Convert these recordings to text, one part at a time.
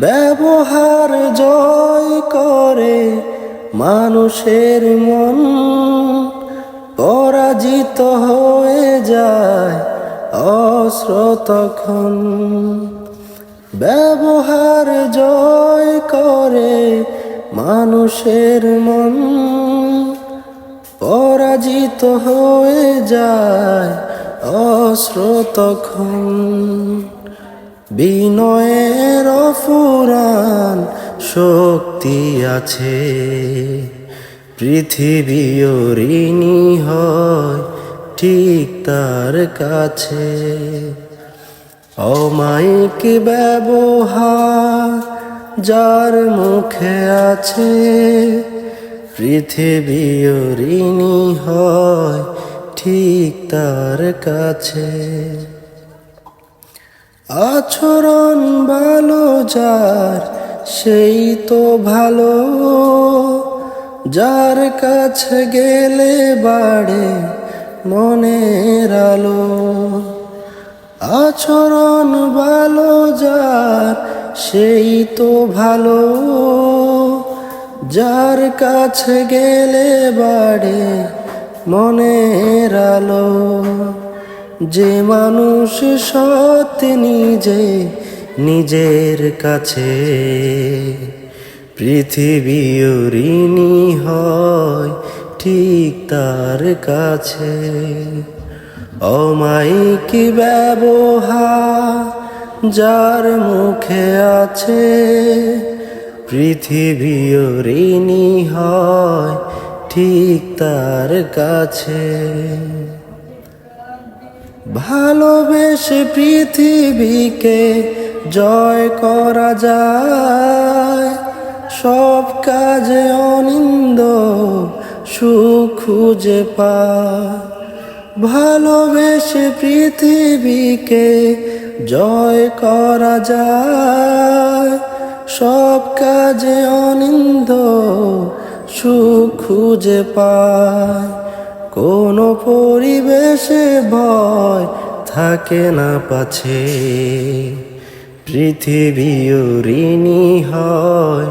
ব্যবহার জয় করে মানুষের মন। পরাজিত হয়ে যায় অস্ত্র তখন। ব্যবহার জয় করে মানুষের মন। পরাজিত হয়ে যায় অস্ত্র তখন। বিনয়ের ফুরান শক্তি আছে। পৃথিবী ঋণী হয় ঠিক তার কাছে। অমায়িক ব্যবহার যার মুখে আছে। পৃথিবী ঋণী হয় ঠিক তার কাছে। আচরণ ভালো যার, সেই তো ভালো। যার কাছে গেলে বাড়ে মনের আলো। আচরণ ভালো যার, সেই তো ভালো। যার কাছে গেলে বাড়ে মনের আলো। যে মানুষ সৎ নিজে, নিজের কাছে। পৃথিবী ঋণী হয় ঠিক তার কাছে। অমায়িক ব্যবহার যার মুখে আছে, পৃথিবী ঋণী হয় ঠিক তার কাছে। ভালোবেসে পৃথিবীকে জয় করা যায়। সব কাজে অনিন্দ সুখ খুঁজে পায়। ভালোবেসে পৃথিবীকে জয় করা যায়। সব কাজে অনিন্দ সুখ খুঁজে পায়। কোনো পরিবেশে ভয় থাকে না পাছে। পৃথিবী ঋণী হয়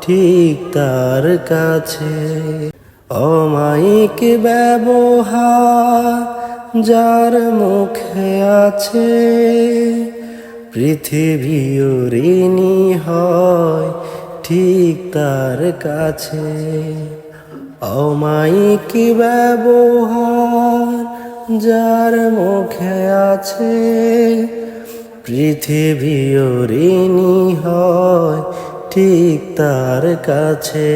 ঠিক তার কাছে। অমায়িক ব্যবহার যার মুখে আছে। পৃথিবী ঋণী হয় ঠিক তার কাছে। অমায়িক ব্যবহার যার মুখে আছে পৃথিবী ঋণী হয় ঠিক তার কাছে।